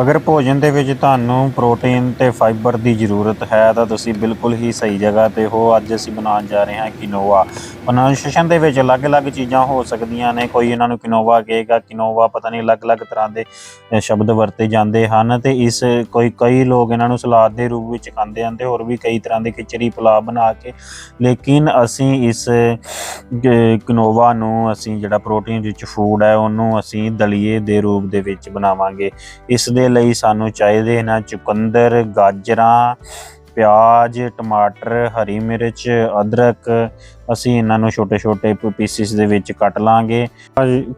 ਅਗਰ ਭੋਜਨ ਦੇ ਵਿੱਚ ਤੁਹਾਨੂੰ ਪ੍ਰੋਟੀਨ ਤੇ ਫਾਈਬਰ ਦੀ ਜ਼ਰੂਰਤ ਹੈ, ਤਾਂ ਤੁਸੀਂ ਬਿਲਕੁਲ ਹੀ ਸਹੀ ਜਗ੍ਹਾ ਤੇ ਹੋ। ਅੱਜ ਅਸੀਂ ਬਣਾਉਣ ਜਾ ਰਹੇ ਹਾਂ ਕਿਨੋਵਾ ਪ੍ਰੋਨਾਂਸੀਏਸ਼ਨ ਦੇ ਵਿੱਚ ਅਲੱਗ-ਅਲੱਗ ਚੀਜ਼ਾਂ ਹੋ ਸਕਦੀਆਂ ਨੇ। ਕੋਈ ਇਹਨਾਂ ਨੂੰ ਕਿਨੋਵਾ ਕਹੇਗਾ ਕਿਨੋਵਾ ਪਤਾ ਨਹੀਂ ਅਲੱਗ-ਅਲੱਗ ਤਰ੍ਹਾਂ ਦੇ ਸ਼ਬਦ ਵਰਤੇ ਜਾਂਦੇ ਹਨ ਤੇ ਇਸ ਕੋਈ, ਕਈ ਲੋਕ ਇਹਨਾਂ ਨੂੰ ਸਲਾਦ ਦੇ ਰੂਪ ਵਿੱਚ ਖਾਂਦੇ ਹਨ ਤੇ ਹੋਰ ਵੀ ਕਈ ਤਰ੍ਹਾਂ ਦੇ ਖਿਚੜੀ ਪੁਲਾਅ ਬਣਾ ਕੇ। ਲੇਕਿਨ ਅਸੀਂ ਇਸ ਕਿਨੋਵਾ ਨੂੰ ਅਸੀਂ ਜਿਹੜਾ ਪ੍ਰੋਟੀਨ ਰਿਚ ਫੂਡ ਹੈ, ਉਹਨੂੰ ਅਸੀਂ ਦਲੀਏ ਦੇ ਰੂਪ ਦੇ ਵਿੱਚ ਬਣਾਵਾਂਗੇ। ਇਸ ਦੇ ਲਈ ਸਾਨੂੰ ਚਾਹੀਦੇ ਹਨ ਚੁਕੰਦਰ, ਗਾਜਰਾਂ, ਪਿਆਜ਼, ਟਮਾਟਰ, ਹਰੀ ਮਿਰਚ, ਅਦਰਕ। ਅਸੀਂ ਇਹਨਾਂ ਨੂੰ ਛੋਟੇ-ਛੋਟੇ ਪੀਸਿਸ ਦੇ ਵਿੱਚ ਕੱਟ ਲਾਂਗੇ।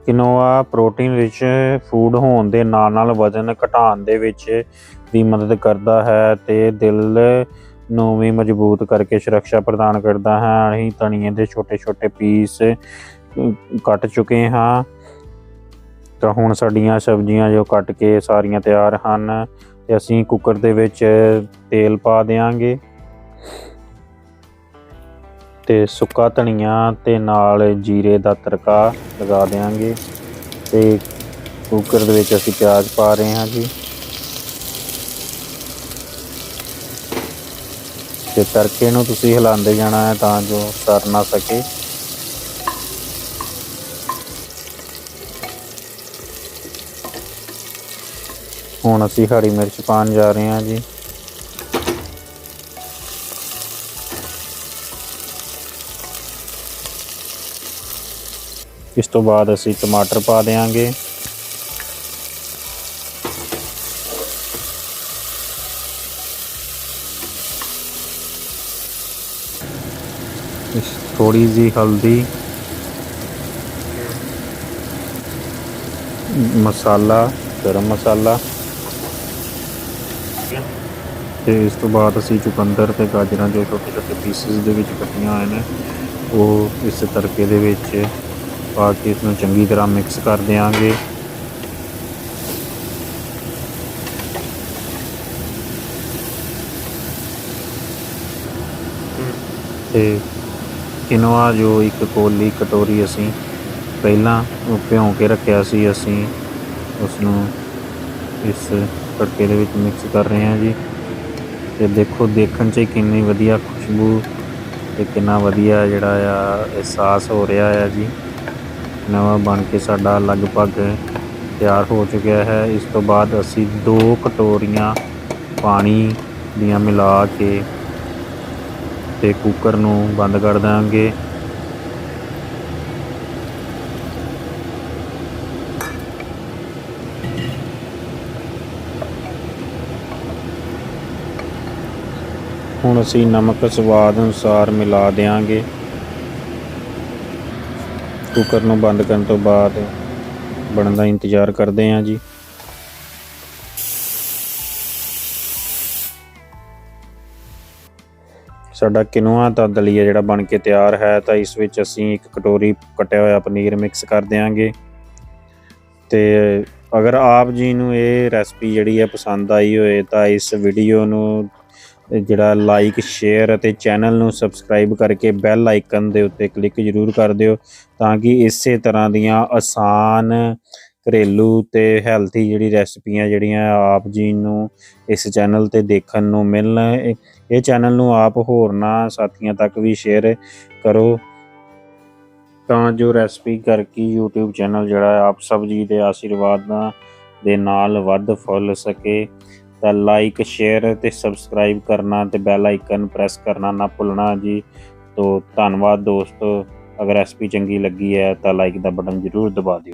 ਕਿਨੋਆ ਪ੍ਰੋਟੀਨ ਰਿਚ ਫੂਡ ਹੋਣ ਦੇ ਨਾਲ ਨਾਲ ਵਜ਼ਨ ਘਟਾਉਣ ਦੇ ਵਿੱਚ ਵੀ ਮਦਦ ਕਰਦਾ ਹੈ ਤੇ ਦਿਲ ਨੂੰ ਵੀ ਮਜ਼ਬੂਤ ਕਰਕੇ ਸੁਰੱਖਿਆ ਪ੍ਰਦਾਨ ਕਰਦਾ ਹੈ। ਅਸੀਂ ਧਨੀਏ ਦੇ ਛੋਟੇ-ਛੋਟੇ ਪੀਸ ਕੱਟ ਚੁੱਕੇ ਹਾਂ। ਤਾਂ ਹੁਣ ਸਾਡੀਆਂ ਸਬਜ਼ੀਆਂ ਜੋ ਕੱਟ ਕੇ ਸਾਰੀਆਂ ਤਿਆਰ ਹਨ ਤੇ ਅਸੀਂ ਕੁੱਕਰ ਦੇ ਵਿੱਚ ਤੇਲ ਪਾ ਦੇਵਾਂਗੇ ਤੇ ਸੁੱਕਾ ਧਨੀਆ ਤੇ ਨਾਲ ਜੀਰੇ ਦਾ ਤੜਕਾ ਲਗਾ ਦੇਵਾਂਗੇ ਤੇ ਕੁੱਕਰ ਦੇ ਵਿੱਚ ਅਸੀਂ ਪਿਆਜ਼ ਪਾ ਰਹੇ ਹਾਂ ਜੀ। ਤੇ ਤੜਕੇ ਨੂੰ ਤੁਸੀਂ ਹਿਲਾਉਂਦੇ ਜਾਣਾ ਹੈ ਤਾਂ ਜੋ ਸੜ ਨਾ ਸਕੇ। ਹੁਣ ਅਸੀਂ, ਹਰੀ ਮਿਰਚ ਪਾਉਣ ਜਾ ਰਹੇ ਹਾਂ ਜੀ। ਇਸ ਤੋਂ ਬਾਅਦ ਅਸੀਂ ਟਮਾਟਰ ਪਾ ਦੇਵਾਂਗੇ ਇਸ ਥੋੜੀ ਜੀ ਹਲਦੀ, ਮਸਾਲਾ, ਗਰਮ ਮਸਾਲਾ ਤੇ ਇਸ ਤੋਂ ਬਾਅਦ ਅਸੀਂ ਚੁਕੰਦਰ ਤੇ ਗਾਜਰਾਂ ਜੋ ਛੋਟੇ ਛੋਟੇ ਪੀਸਿਸ ਦੇ ਵਿੱਚ ਕੱਟੀਆਂ ਹੋਏ ਨੇ। ਉਹ ਇਸ ਤੜਕੇ ਦੇ ਵਿੱਚ ਪਾ ਕੇ ਇਸ ਨੂੰ ਚੰਗੀ ਤਰ੍ਹਾਂ ਮਿਕਸ ਕਰ ਦਿਆਂਗੇ। ਤੇ ਕਿਨਵਾ ਜੋ ਇੱਕ ਕੋਲੀ ਕਟੋਰੀ ਅਸੀਂ ਪਹਿਲਾਂ ਉਹ ਭਿਉਂ ਕੇ ਰੱਖਿਆ ਸੀ, ਅਸੀਂ ਉਸ ਨੂੰ ਇਸ ਤੜਕੇ ਦੇ ਵਿੱਚ ਮਿਕਸ ਕਰ ਰਹੇ ਹਾਂ ਜੀ। ਤੇ ਦੇਖੋ, ਦੇਖਣ 'ਚ ਕਿੰਨੀ ਵਧੀਆ ਖੁਸ਼ਬੂ ਤੇ ਕਿੰਨਾ ਵਧੀਆ ਜਿਹੜਾ ਆ ਅਹਿਸਾਸ ਹੋ ਰਿਹਾ ਆ ਜੀ। ਨਵਾਂ ਬਣ ਕੇ ਸਾਡਾ ਲਗਭਗ ਤਿਆਰ ਹੋ ਚੁੱਕਿਆ ਹੈ। ਇਸ ਤੋਂ ਬਾਅਦ ਅਸੀਂ ਦੋ ਕਟੋਰੀਆਂ ਪਾਣੀ ਦੀਆਂ ਮਿਲਾ ਕੇ ਤੇ ਕੁੱਕਰ ਨੂੰ ਬੰਦ ਕਰ ਦਾਂਗੇ। ਹੁਣ ਅਸੀਂ ਨਮਕ ਸਵਾਦ ਅਨੁਸਾਰ ਮਿਲਾ ਦੇਵਾਂਗੇ ਕੁੱਕਰ ਨੂੰ ਬੰਦ ਕਰਨ ਤੋਂ ਬਾਅਦ ਬਣਨ ਦਾ ਇੰਤਜ਼ਾਰ ਕਰਦੇ ਹਾਂ ਜੀ। ਸਾਡਾ ਕਿਨੋਆ ਦਾ ਦਲੀਆ ਜਿਹੜਾ ਬਣ ਕੇ ਤਿਆਰ ਹੈ, ਤਾਂ ਇਸ ਵਿੱਚ ਅਸੀਂ ਇੱਕ ਕਟੋਰੀ ਕਟਿਆ ਹੋਇਆ ਪਨੀਰ ਮਿਕਸ ਕਰ ਦਿਆਂਗੇ। ਤੇ ਅਗਰ ਆਪ ਜੀ ਨੂੰ ਇਹ ਰੈਸਪੀ ਜਿਹੜੀ ਹੈ ਪਸੰਦ ਆਈ ਹੋਏ, ਤਾਂ ਇਸ ਵੀਡੀਓ ਨੂੰ ਜਿਹੜਾ ਲਾਈਕ ਸ਼ੇਅਰ ਅਤੇ ਚੈਨਲ ਨੂੰ ਸਬਸਕ੍ਰਾਈਬ ਕਰਕੇ ਬੈਲ ਆਈਕਨ ਦੇ ਉੱਤੇ ਕਲਿੱਕ ਜ਼ਰੂਰ ਕਰ ਦਿਓ ਤਾਂ ਕਿ ਇਸੇ ਤਰ੍ਹਾਂ ਦੀਆਂ ਆਸਾਨ ਘਰੇਲੂ ਤੇ ਹੈਲਥੀ ਜਿਹੜੀ ਰੈਸਪੀਆਂ ਜਿਹੜੀਆਂ ਆਪ ਜੀ ਨੂੰ ਇਸ ਚੈਨਲ ਤੇ ਦੇਖਣ ਨੂੰ ਮਿਲਣ, ਇਹ- ਇਹ ਚੈਨਲ ਨੂੰ ਆਪ ਹੋਰਨਾਂ ਸਾਥੀਆਂ ਤੱਕ ਵੀ ਸ਼ੇਅਰ ਕਰੋ। ਤਾਂ ਜੋ ਰੈਸਪੀ ਕਰਕੇ YouTube ਚੈਨਲ ਜਿਹੜਾ ਆਪ ਸਭ ਜੀ ਦੇ ਆਸ਼ੀਰਵਾਦਾਂ ਦੇ ਨਾਲ ਵੱਧ ਫੁੱਲ ਸਕੇ। ਤਾਂ ਲਾਈਕ ਸ਼ੇਅਰ ਤੇ ਸਬਸਕ੍ਰਾਈਬ ਕਰਨਾ ਤੇ ਬੈਲ ਆਈਕਨ ਪ੍ਰੈਸ ਕਰਨਾ ਨਾ ਭੁੱਲਣਾ ਜੀ। ਤੋਂ ਧੰਨਵਾਦ ਦੋਸਤੋ। ਅਗਰ ਰੈਸਪੀ ਚੰਗੀ ਲੱਗੀ ਹੈ ਤਾਂ ਲਾਈਕ ਦਾ ਬਟਨ ਜ਼ਰੂਰ ਦਬਾ ਦਿਓ।